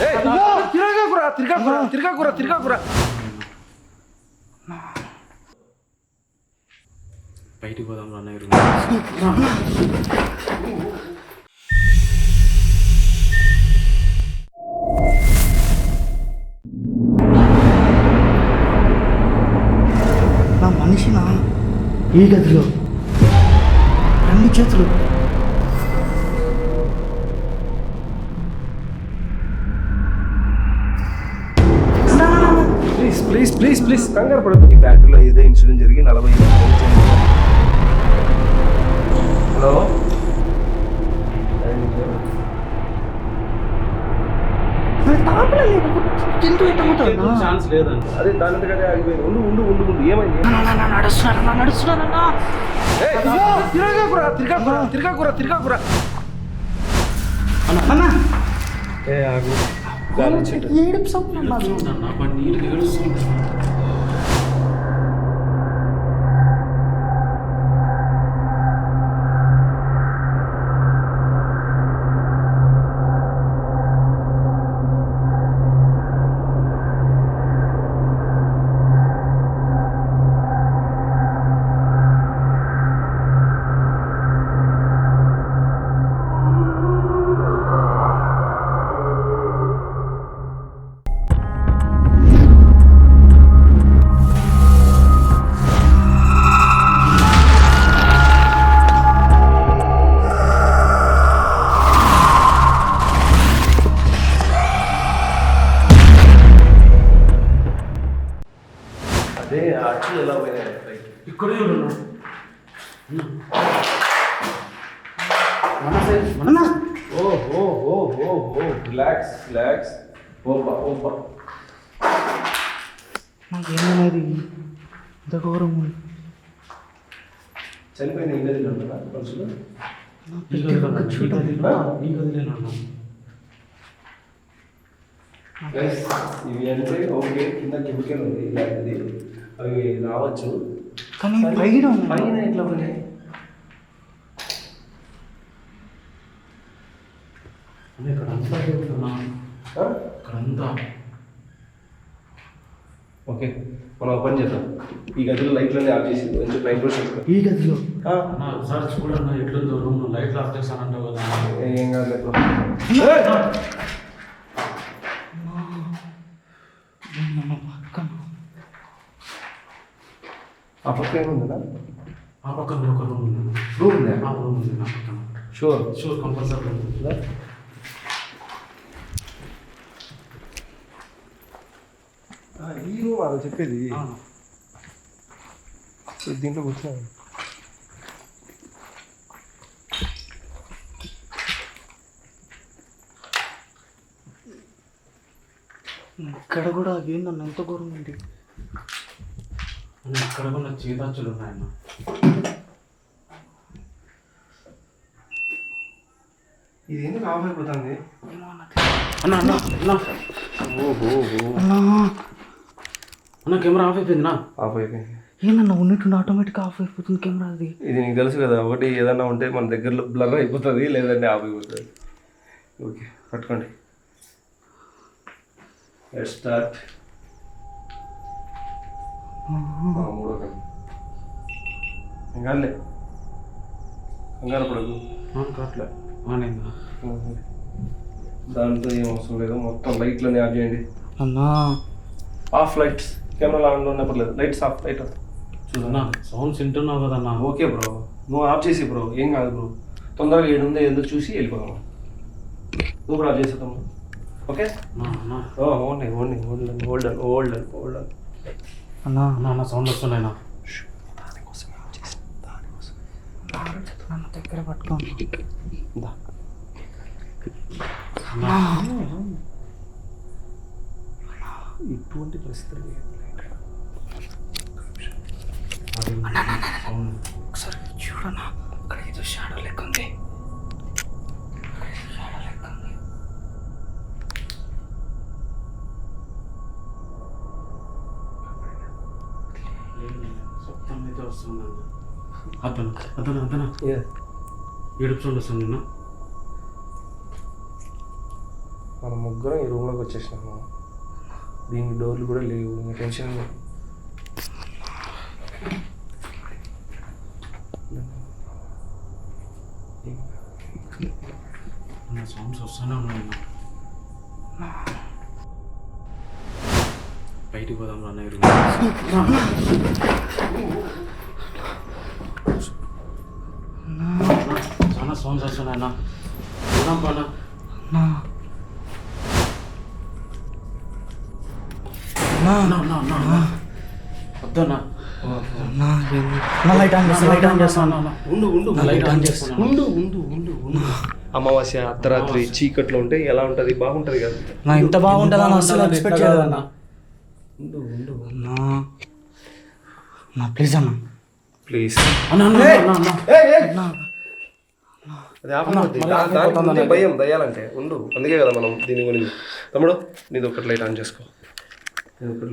తిరగకురా తిరగకురా తిరగకురా తిరగకురా బయటికి పోదాం అన్నయ్య నా మనిషినా ఈ గదిలో రెండు చేతులు ప్లీజ్ ప్లీజ్ ప్లీజ్ కంగారు పడదు ఈ ఫ్యాక్టరీలో ఏదో ఇన్సిడెంట్ జరిగి నలభై ఐదు మంది చనిపోయారు. హలో తాపలే జంతువు ఎట్టబోతుందా ఛాన్స్ లేదండి అదే దాని అంతగానే ఆగిపోయింది ఉండు ఉండు ఉండు ఉండు ఏమైంది నడుస్తున్నారన్నా నడుస్తున్నారన్నా ఏయ్, తిరగకురా తిరగకురా తిరగకురా తిరగకురా అన్నా ఏ ఆగు గాలి చెట్టు ఏడుపు సౌండ్ అన్నా చనిపోయిన ఈ గదిలో ఉన్నారా మనుషులు? ఈ గదిలో ఉన్నా, ఈ గదిలో ఈ గదిలో ఉన్నా. Guys, ఇవి అంటే ఓకే కింద కెమికల్ ఉంది ఇలాంటిది. అవి రావచ్చు. కానీ పైన. పైన ఎట్లా ఉన్నాయి ఇక్కడ అంతా ఆ? ఇక్కడ అంతా. ఓకే. మనం పని చేద్దాం. ఈ గదిలో లైట్లన్నీ ఆఫ్ చేసి కొంచెం నైట్ చేసుకో ఈ గదిలో? ఒకసారి చూడన్న ఎట్లుందో రూమ్ లైట్లు ఆఫ్ చేస్తానంటావు కదా ఏం కాదు. ఆ పక్క ఏముందా ఆ పక్కన ఒక రూమ్ ఉంది. రూమ్ ఉందా? ఆ రూమ్ ఉంది నా పక్కన. షూర్ షూర్ కంపల్సరీ రూమ్ అది చెప్పేది. ఆ. దీంట్లో కూర్చున్నాను ఇక్కడ కూడా ఏందన్న ఎంత ఘోరం ఉంది. అన్న ఇక్కడ కూడా చీతాచులు ఉన్నాయన్న. ఇది ఎందుకు ఆఫ్ అయిపోతుంది? అన్న అన్న అన్న. ఓహో. అన్నా కెమెరా ఆఫ్ అయిపోయిందినా? ఆఫ్ అయిపోయింది. ఏందన్న ఉన్నట్టు ఆటోమేటిక్గా ఆఫ్ అయిపోతుంది కెమెరా అది? ఇది నీకు తెలుసు కదా ఒకటి ఏదన్నా ఉంటే మన దగ్గరలో బ్లర్ అయిపోతుంది లేదంటే ఆఫ్ అయిపోతుంది. ఓకే పట్టుకోండి. లెట్ స్టార్ట్ మూడో కంగారు పడదు కావట్లే దాంతో ఏం అవసరం లేదు మొత్తం లైట్లన్నీ ఆఫ్ చేయండి. అన్నా. ఆఫ్ లైట్స్ కెమెరా ఆన్లో ఉన్నప్పుడు లైట్స్ ఆఫ్ లైట్ చూడన్నా సౌండ్స్ వింటున్నావు కదన్నా. Okay bro. నువ్వు ఆఫ్ చేసి బ్రో. ఏం కాదు బ్రో. తొందరగా ఏడు ఉందో ఎందుకు చూసి వెళ్ళిపోదాం. నువ్వు కూడా ఆఫ్ చేసేద్దాం okay? Only only old old old old అన్నా అన్న అన్న సౌండ్ దానికోసం నన్ను దగ్గర పట్టుకోండి ఇటువంటి పరిస్థితులు ఒకసారి చూడన్నా అక్కడ ఏదో షాడో లెక్క ఉంది. అతను అతను అతను. Yeah. ఏడుపు సౌండ్ వస్తుంది నిన్న. మనం ముగ్గురం ఈ రూమ్లోకి వచ్చేసినాము. దీనికి డోర్లు కూడా లేవు ఇంకా టెన్షన్ సౌండ్స్ వస్తూనే ఉన్నాయి. అన్న. బయటికి పోదాం రా నైరు చాలా సౌండ్స్ వస్తున్నాయి అన్న పోదాం పన్నా వద్దన్నా నా ఏంది? నా లైట్ ఆన్ చేస్తా లైట్ ఆన్ చేస్తాను ఉండు ఉండు నా లైట్ ఆన్ చేస్తున్నాను ఉండు ఉండు ఉండు ఉండు. అమావాస్య అర్ధరాత్రి చీకట్లో ఉంటే ఎలా ఉంటది? బాగుంటది కదా. నా ఇంత బాగుంటుందా అని అసలు ఎక్స్పెక్ట్ చేయలేదన్న ఉండు ఉండు. నా నా ప్లీజ్ అన్న. ప్లీజ్ అన్న అన్న, అన్న, అన్న. నా అది ఆపమవుద్ది. దా- దానికి ముందే భయం దయ్యాలంటే. ఉండు అందుకే కదా మనం దీని గురించి. తమ్ముడు నీది ఒకటి లైట్ ఆన్ చేసుకో. ఒకటి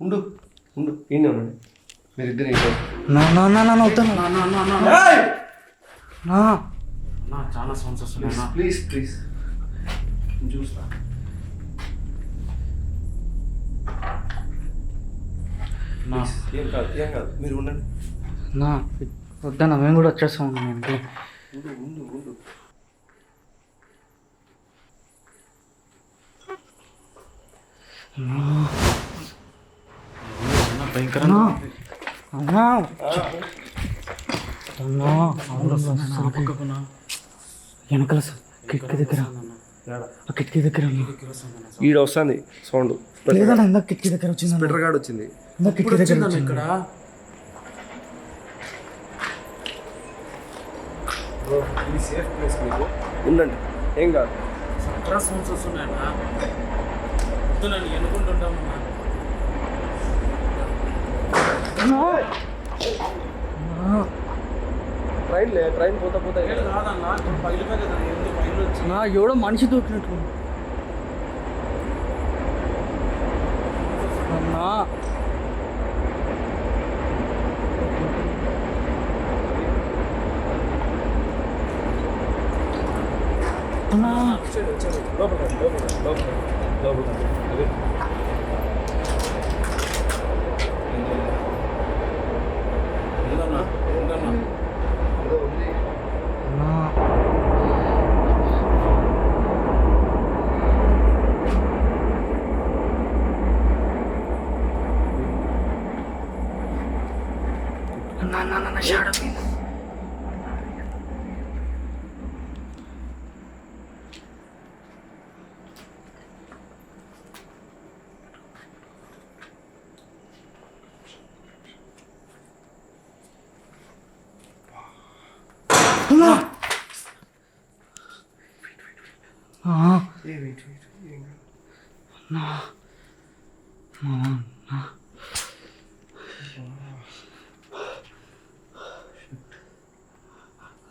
ఉండు. ఉండు. అన్న. నా. అన్న, చాలా సౌండ్స్ వస్తున్నాయి. ప్లీజ్ ప్లీజ్ చూస్తా. ఏం కాదు ఏం కాదు. మీరు ఉండండి. నా వద్దన్న మేము కూడా వచ్చేస్తాం ఇంటికి ఉండు ఉండు ఉండు. భయంకరంగా. అన్నా. అన్నా. వెనకాల కిటికీ దగ్గర. ఆ కిటికీ దగ్గర. ఈడ వస్తుంది సౌండ్. లేదన్నా ఇందాక కిటికీ దగ్గర వచ్చింది స్పెటర్ గార్డ్ వచ్చింది. కిటికీ దగ్గర ఇక్కడ? ఇది సేఫ్ ప్లేస్ మీకు ఉండండి ఏం కాదు చాలా సౌండ్స్ వస్తున్నాయి అన్న. వద్దు నన్ను ఎన్నుకుంటుంటాం అన్న. ట్రైన్ లే ట్రైన్ పోతా పోతా ఏడు కాదన్న, ఇప్పుడు పగిలిపోయి కదా, ఎందుకు పగిలి వచ్చింది? నా ఎవడో మనిషి దూకినట్టు అన్నా అన్నా వచ్చేయండి, వచ్చేయండి. లోపలికి రండి, లోపలికి రండి, లోపలికి రండి, లోపలికి రండి. అదే. ఉందన్న, ఉందన్న. ఏదో ఉంది. అన్నా అన్నా అన్నా అన్నా షాడో మీద అన్నా ఆ ఏ, wait, wait, ఏం కాదు.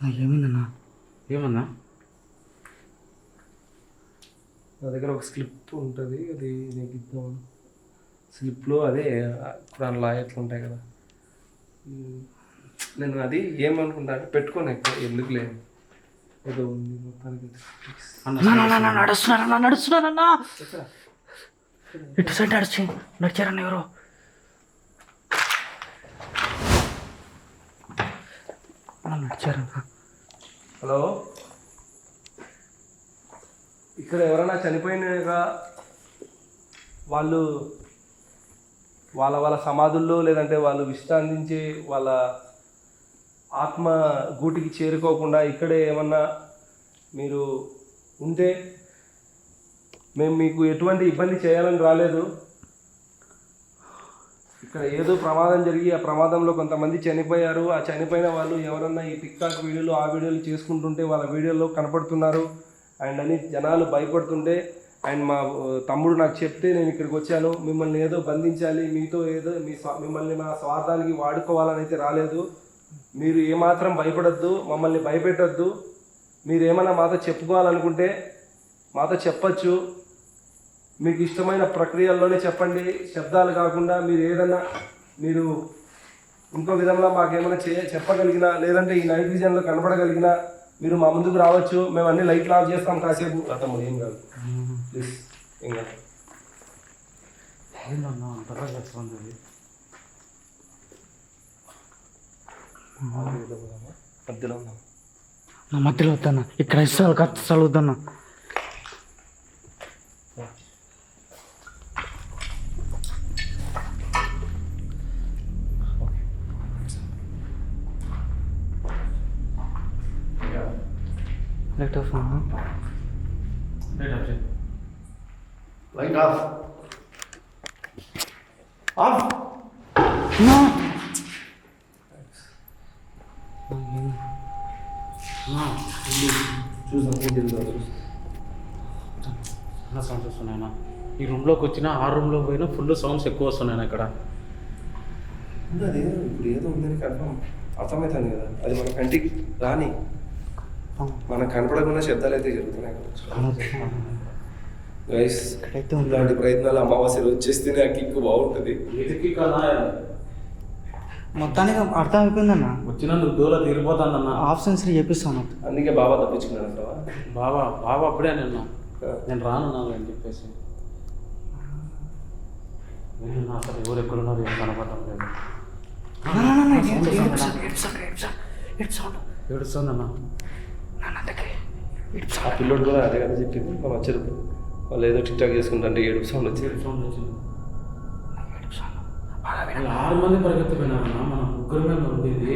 ఏమైందన్నా? ఏమన్నా? నా దగ్గర ఒక స్లిప్ ఉంటుంది అది నీకు ఇద్దాం. స్లిప్లో అదే కురాన్ లాయట్లు ఉంటాయి కదా. నేను అది ఏమనుకుంటా అంటే పెట్టుకోను ఎక్కువ ఎందుకు లేదు. ఏదో ఉంది మొత్తానికి నడుస్తున్నారన్నా నడుస్తున్నారన్నా ఇటు సైడ్ నడిచి? నడిచారన్న ఎవరో? నడిచారన్నా. హలో? ఇక్కడ ఎవరైనా చనిపోయినగా వాళ్ళు వాళ్ళ వాళ్ళ సమాధుల్లో లేదంటే వాళ్ళు విశ్రాంతించి వాళ్ళ ఆత్మ గూటికి చేరుకోకుండా ఇక్కడే ఏమన్నా మీరు ఉంటే మేము మీకు ఎటువంటి ఇబ్బంది చేయాలని రాలేదు. ఇక్కడ ఏదో ప్రమాదం జరిగి ఆ ప్రమాదంలో కొంతమంది చనిపోయారు. ఆ చనిపోయిన వాళ్ళు ఎవరన్నా ఈ టిక్టాక్ వీడియోలు ఆ వీడియోలు చేసుకుంటుంటే వాళ్ళ వీడియోలో కనపడుతున్నారు. అండ్ అని జనాలు భయపడుతుంటే అండ్ మా తమ్ముడు నాకు చెప్తే నేను ఇక్కడికి వచ్చాను. మిమ్మల్ని ఏదో బంధించాలి మీతో ఏదో మీ స్వా- మిమ్మల్ని నా స్వార్థానికి వాడుకోవాలని అయితే రాలేదు. మీరు ఏమాత్రం భయపడద్దు మమ్మల్ని భయపెట్టద్దు. మీరు ఏమైనా మాతో చెప్పుకోవాలనుకుంటే మాతో చెప్పచ్చు. మీకు ఇష్టమైన ప్రక్రియల్లోనే చెప్పండి. శబ్దాలు కాకుండా మీరు ఏదన్నా మీరు ఇంకో విధంగా మాకేమైనా చే చెప్పగలిగినా లేదంటే ఈ నైట్ విజన్లో కనపడగలిగినా మీరు మా ముందుకు రావచ్చు. మేము అన్ని లైట్లు ఆఫ్ చేస్తాం కాసేపు. అతమ్ముడు ఏం కాదు. ప్లీజ్ ఏం కాదు? మధ్యలో ఉన్నాం నా మధ్యలో వద్దన్న. ఇక్కడ ఇస్తాను కష్టాలు వద్దన్న light off right off. Light off off అన్నా! అన్నా, చూసాం చూసాం చూసాం చాలా సౌండ్స్ వస్తున్నాయన్నా ఈ రూమ్లోకి వచ్చినా ఆ రూమ్లో పోయినా ఫుల్ సౌండ్స్ ఎక్కువ వస్తున్నాయి ఇక్కడ అది ఇప్పుడు ఏదో ఉందని కన్ఫర్మ్ అర్థమవుతుంది కదా. అది మన కంటికి రాని మనకు కనపడకుండా శబ్దాలు అయితే జరుగుతున్నాయి గైస్ ఇలాంటి ప్రయత్నాలు అమావాస్య రోజు చేస్తేనే ఆ కిక్కు బాగుంటుంది. మొత్తానికి అర్థం అయిపోయిందన్న వచ్చినా నువ్వు దూరం తీరిపోతానన్నా. హాఫ్ సెన్సరీ చేపిస్తాను అందుకే బాబా తప్పించుకున్నాడు అంటావా బాబా బాబా అప్పుడే నిన్న. నేను రానున్నాను అని చెప్పేసి. నేను అసలు ఎవరు ఎక్కడున్నారు ఏం కనపడటం లేదు. ఏడుస్తుందన్నా. ఆ పిల్లోడు కూడా అదే కదా చెప్పింది. మనం వచ్చారు వాళ్ళు ఏదో టిక్ టాక్ చేసుకుంటుంటే ఏడు సౌండ్ వచ్చేది సౌండ్ వచ్చింది ఆరు మంది పరిగెత్తిపోయినారన్నా. మన ముగ్గురు మీద ఉండేది.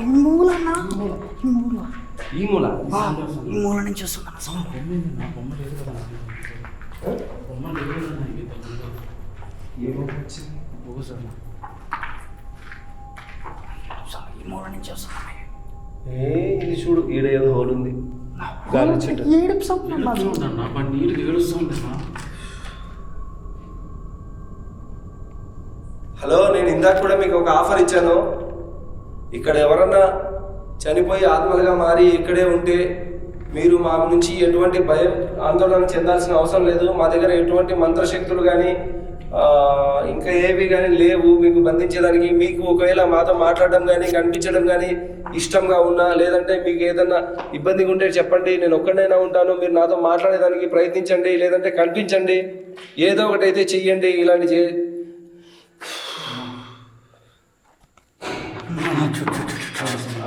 ఈ మూల ఈ మూల నుంచి వస్తుందన్న సౌండ్ బొమ్మ నా బొమ్మ లేదు కదా. బొమ్మ లేదు కదా నాకు ఇంత ముందు. ఏమో. వచ్చింది ఊసన్నా. ఈ మూల నుంచి వస్తుందన్న ఏ ఇది చూడు ఈడ ఏదో హోల్ ఉంది. గాలి చెట్టు. ఏడుపు సౌండ్ అన్న? అది. ఏడుస్తుందన్నా బండి నీళ్ళు ఏడుస్తుందన్నా హలో నేను ఇందాక కూడా మీకు ఒక ఆఫర్ ఇచ్చాను. ఇక్కడ ఎవరన్నా చనిపోయి ఆత్మలుగా మారి ఇక్కడే ఉంటే మీరు మా నుంచి ఎటువంటి భయం ఆందోళన చెందాల్సిన అవసరం లేదు. మా దగ్గర ఎటువంటి మంత్రశక్తులు కానీ ఇంకా ఏవి కానీ లేవు. మీకు బంధించడానికి మీకు ఒకవేళ మాతో మాట్లాడడం కానీ కనిపించడం కానీ ఇష్టంగా ఉన్నా లేదంటే మీకు ఏదన్నా ఇబ్బందిగా ఉంటే చెప్పండి. నేను ఒక్కడైనా ఉంటాను. మీరు నాతో మాట్లాడేదానికి ప్రయత్నించండి. లేదంటే కనిపించండి. ఏదో ఒకటి అయితే చెయ్యండి. ఇలాంటి చే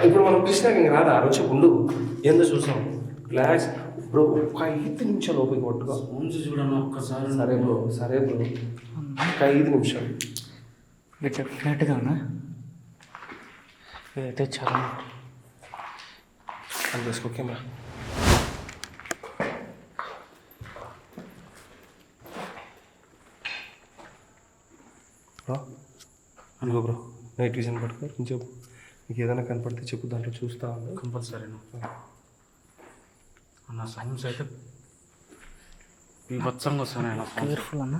ఇప్పుడు మనం కృష్ణకి ఇంక రాదా? ఆ రోజు ఉండు. ఏందో చూసాం. రిలాక్స్ బ్రో ఒక ఐదు నిమిషాలు ఓపిక పట్టుకో. సౌండ్స్ చూడన్నా ఒక్కసారి సరే బ్రో సరే బ్రో. ఒక ఐదు నిమిషాలు. డెఫినెట్గా అన్న ఇదైతే చాలా. అది చేసుకో కెమెరా. బ్రో. అనుకో బ్రో. నైట్ విజన్ పట్టుకో కొంచెం నీకు ఏదైనా కనపడితే చెప్పు దాంట్లో చూస్తా ఉండు. కంపల్సరీ అన్న. సౌండ్స్ అయితే వస్తున్నాయి అన్న సౌండ్స్. కేర్ఫుల్ అన్న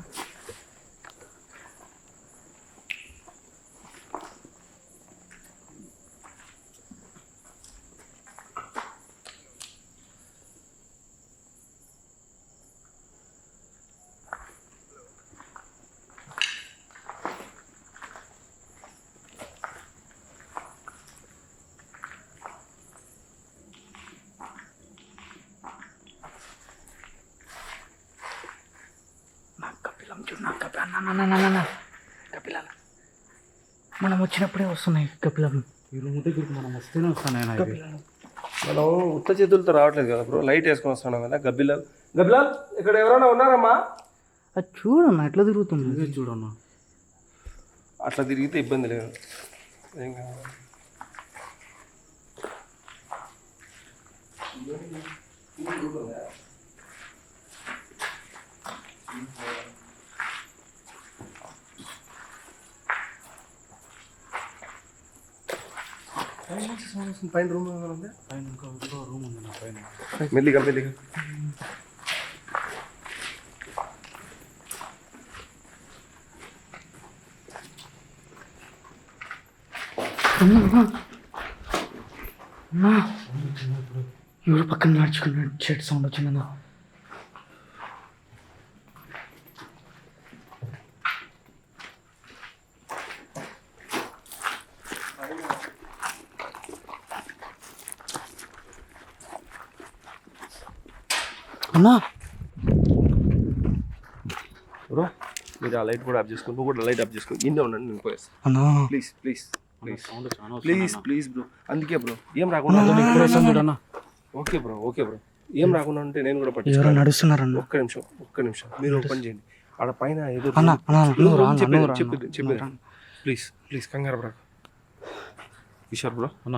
నా కపిలం చూడు నా కపిల అన్న అన్న, అన్న, అన్న, అన్న. కపిలాలు మనం వచ్చినప్పుడే వస్తున్నాయి కపిలం ఈ రూమ్ దగ్గరికి మనం వస్తేనే వస్తున్నాయి కపిలాలు మనం ఉత్త చేతులతో రావట్లేదు కదా బ్రో? లైట్ వేసుకొని వస్తున్నాం కదా గబ్బిలాల్. గబ్బిలాల్ ఇక్కడ ఎవరైనా ఉన్నారమ్మా? అది చూడన్న ఎట్లా తిరుగుతుంది? చూడన్నా అట్లా తిరిగితే ఇబ్బంది లేదు. ఏం కావాలి? పైన రూమ్ ఉంది పైన ఇంకో ఇంకో రూమ్ ఉంది నా పైన మెల్లిగా మెల్లిగా ఎవరు పక్కన నడుచుకున్న చెట్ సౌండ్ వచ్చిందన్నా అన్నా బ్రో మీరు ఆ లైట్ కూడా ఆఫ్ చేసుకోండి నువ్వు కూడా లైట్ ఆఫ్ చేసుకో. ఇందే ఉండండి నేను పోయేస్తాను please please please please please bro అందుకే బ్రో ఏం రాకుండా ఓకే బ్రో ఓకే బ్రో ఏం రాకుండా ఉంటే నేను కూడా ఎవరో పట్టించుకోను నడుస్తున్నారన్న ఒక్క నిమిషం ఒక్క నిమిషం. మీరు ఒక పని చేయండి. ఆడ పైన ఏదో చెప్పేది. చెప్పేది. ప్లీజ్ ప్లీజ్ కంగారు బ్రో కిషోర్ బ్రో అన్న.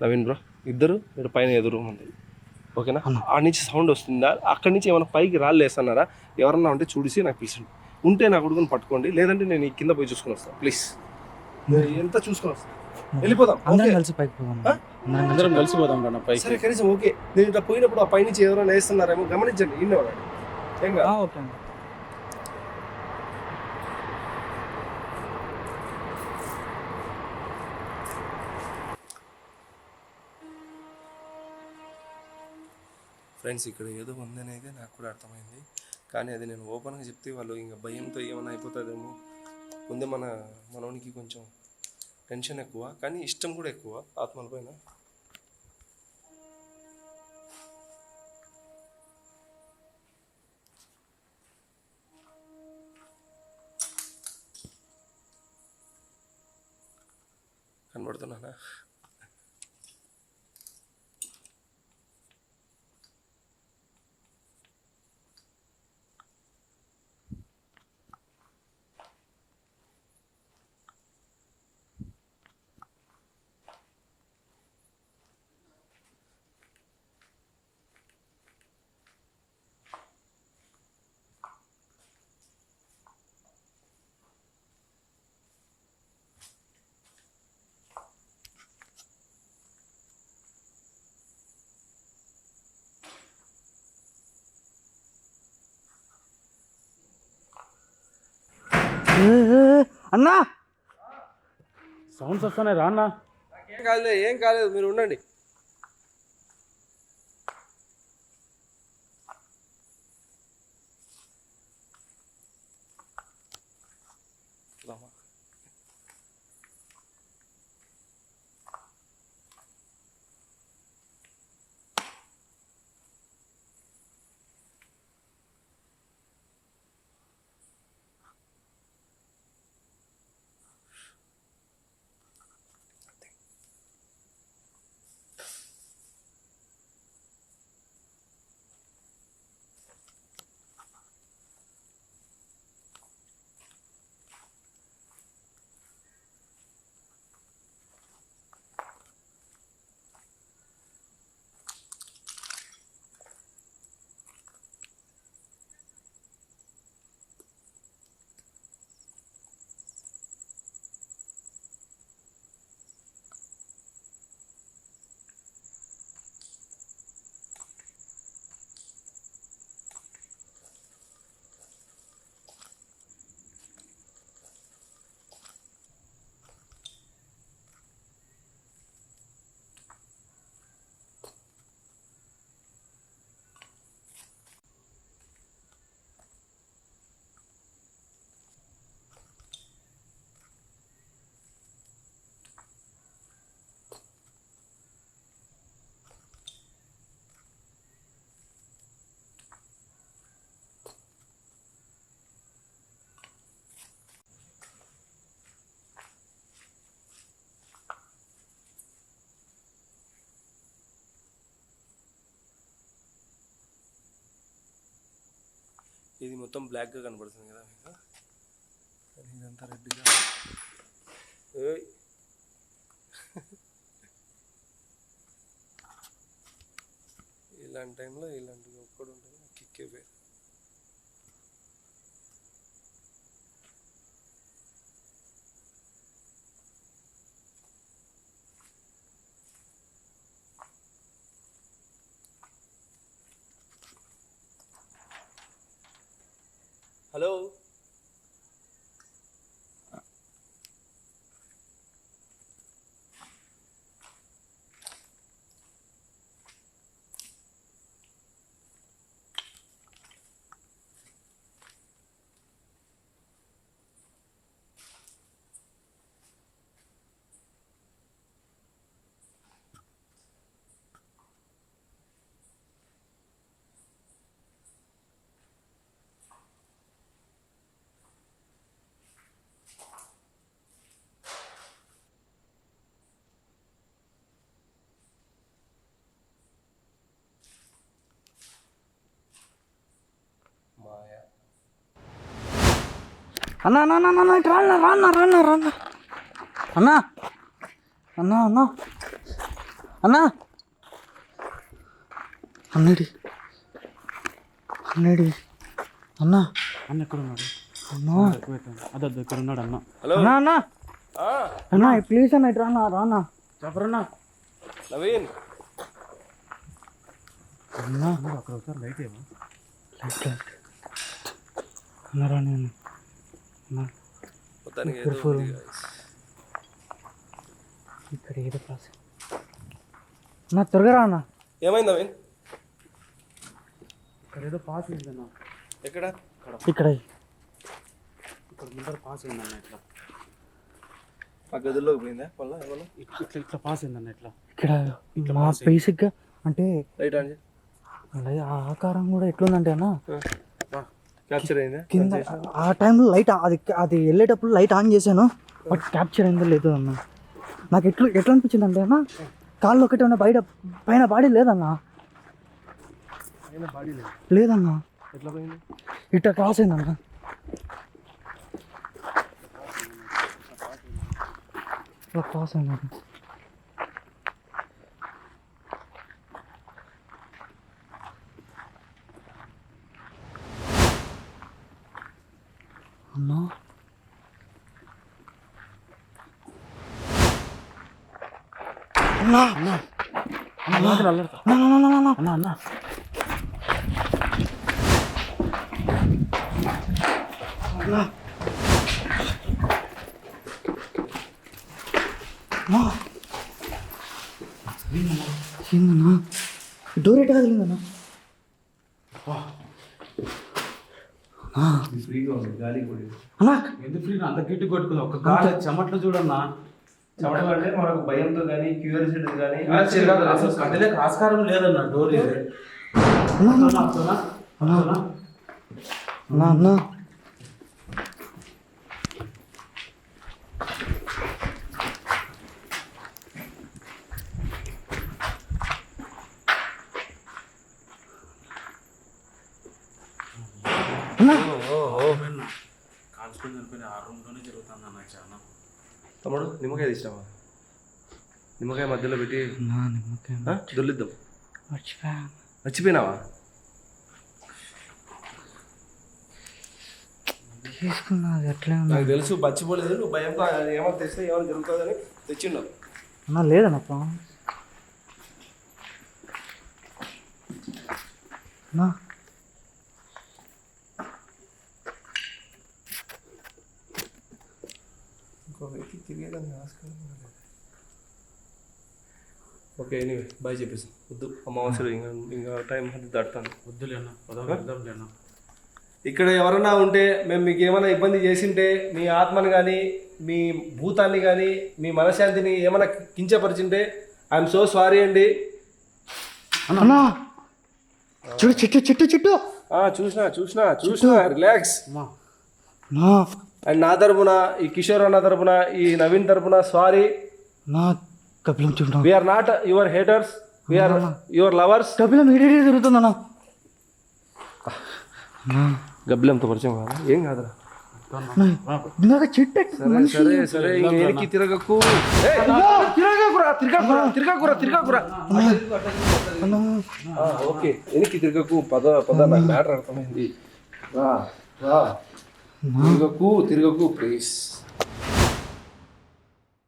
నవీన్ బ్రో ఇద్దరు ఇక్కడ పైన ఎదురు ఉంది. ఓకేనా. ఆ నుంచి సౌండ్ వస్తుందా? అక్కడి నుంచి ఏమైనా పైకి రాళ్ళు వేస్తున్నారా ఎవరన్నా ఉంటే చూసి నాకు పిలిచండి ఉంటే నా కొడుకుని పట్టుకోండి లేదంటే నేను కింద పోయి చూసుకొని వస్తాను ప్లీజ్ ఎంత చూసుకొని వస్తాను వెళ్ళిపోదాం అందరం? కలిసి పైకి పోదాం? అందరం కలిసి కలిసిపోదాం రా పైకి సరే కనీసం ఓకే. నేను ఇట్లా పోయినప్పుడు ఆ పైనుంచి ఎవరైనా వేస్తున్నారేమో గమనించండి ఇన్న ఏం కాదు. ఆ, ఓకే అండి ఫ్రెండ్స్ ఇక్కడ ఏదో ఉందనేది నాకు కూడా అర్థమైంది. కానీ అది నేను ఓపెన్గా చెప్తే వాళ్ళు ఇంకా భయంతో ఏమైనా అయిపోతుందేమో. ముందే మన మనోనికి కొంచెం టెన్షన్ ఎక్కువ కానీ ఇష్టం కూడా ఎక్కువ ఆత్మల పైన. కనబడుతున్నానా? అన్నా. సౌండ్స్ వస్తున్నాయి రా అన్న. ఏం కాలేదు ఏం కాలేదు మీరు ఉండండి రామా. ఇది మొత్తం బ్లాక్గా కనబడుతుంది కదా మీకు? కానీ ఇదంతా రెడ్గా. ఇలాంటి టైంలో ఇలాంటి ఒక్కడు ఉంటుంది కిక్కే వేరు హలో అన్నా అన్నా అన్నా అన్నా ఇటు రాన్నా రాన్నా రాన్నా రాన్నా అన్నా అన్నా అన్నా అన్నా అన్నడి అన్నడి అన్నా అన్న ఎక్కడ ఉన్నాడు అన్నా అదే ఇక్కడ ఉన్నాడు అన్న హలో అన్నా అన్నా అన్నా ప్లీజ్ అన్న ఇటు రానా రానా చెప్పరన్నా నవీన్ అన్నా అక్కడ ఒకసారి లైట్ ఏమో లైట్ లైట్ అన్నా రా నేను అన్నా మొత్తానికి ఏదో Careful. ఉంది guys. ఇక్కడ ఏదో క్లాస్ అన్నా త్వరగా రా అన్నా ఏమైంది ఇక్కడ ఏదో పాస్ అయిందన్న ఎక్కడ ఇక్కడ ఇక్కడ ముందర పాస్ అయిందన్న ఇట్లా ఆ గదుల్లోకి పోయిందా మళ్ళా ఏమన్నా ఇట్లా ఇట్లా పాస్ అయిందన్న ఇట్లా ఇక్కడ మా బేసిక్గా అంటే రైట్ ఆన్ అలాగే ఆ ఆకారం కూడా ఎట్లుందంటే అన్న క్యాప్చర్ అయిందా? కింద ఆ టైంలో లైట్ అది అది వెళ్ళేటప్పుడు లైట్ ఆన్ చేశాను. బట్ క్యాప్చర్ అయిందో లేదో అన్న. నాకు ఎట్లు ఎట్లా అనిపించింది అంటే అన్న కాళ్ళు ఒకటి ఉన్న బయట పైన బాడీ లేదన్న. లేదన్న. ఎట్లా పోయింది? ఇట్లా క్రాస్ అయిందన్న ఇట్లా క్రాస్ అయిందన్న అన్నా అన్నా అన్నా అన్న అల్లడతా అన్నా అన్నా అన్నా అన్న అన్న అన్నా ఏందన్నా డోర్ ఎట్ట కదిలిందన్నా ఫ్రీగా ఉంది గాలి కూడా అన్నా ఎందుకు ఫ్రీ? అంత గిట్టి కొట్టుకుంది. ఒక గాలి చెమట్లు చూడన్నా. చెప్పడం అంటే మనకు భయంతో కానీ క్యూరియాసిటీ కానీ అసలు కదిలేక ఆస్కారం లేదన్న డోర్ ఇది. అన్నా! అన్నా కాల్చుకుని చనిపోయిన ఆ రూమ్లోనే జరుగుతుంది అన్న చాలా తమ్ముడు నిమ్మకాయ తీసినావా నిమ్మకాయ మధ్యలో పెట్టి అన్నా నిమ్మకాయ దొల్లిద్దాం మర్చిపోయాను మర్చిపోయినావా ఉన్నా నాకు తెలుసు మర్చిపోలేదు నువ్వు భయంతో ఏమైనా తెస్తే ఏమైనా జరుగుతుందని తెచ్చిండవు అన్నా లేదన్న ప్రాణం అన్నా ఇంకో వ్యక్తి తిరిగేదాన్ని ఆస్కారం కూడా లేదు. ఓకే ఎనీవే బాయ్ చెప్పేసి. వద్దు అమావాస్యలు ఇంకా ఇంకా టైం అది దాటుతాను. వెళ్దాంలే అన్న ఇక్కడ ఎవరైనా ఉంటే మేము మీకు ఏమైనా ఇబ్బంది చేసింటే మీ ఆత్మని కానీ మీ భూతాన్ని కానీ మీ మనశ్శాంతిని ఏమైనా కించపరిచింటే ఐఎమ్ సో సారీ అండి. అన్నా. చూడు చెట్టు చెట్టు చెట్టు ఆ, చూసినా చూసినా చూసినా రిలాక్స్ అండ్ నా తరపున ఈ కిషోర్ అన్న తరపున ఈ నవీన్ తరపున సారీ నా కపిలం చూడు. We are not your haters we are your lovers కపిలం ఇడే తిరుగుతుందన్నా అన్నా గబ్బిలంతో పరిచయం కాదా ఏం కాదురా. ఇందాక సరే సరే తిరగకు. ఏయ్, తిరగకురా తిరగకురా తిరగకురా తిరగకురా. అన్నా! ఆ, ఓకే. వెనక్కి తిరగకు. పద పద నాకు మ్యాటర్ అర్థమైంది. రా రా. తిరగకు తిరగకు ప్లీజ్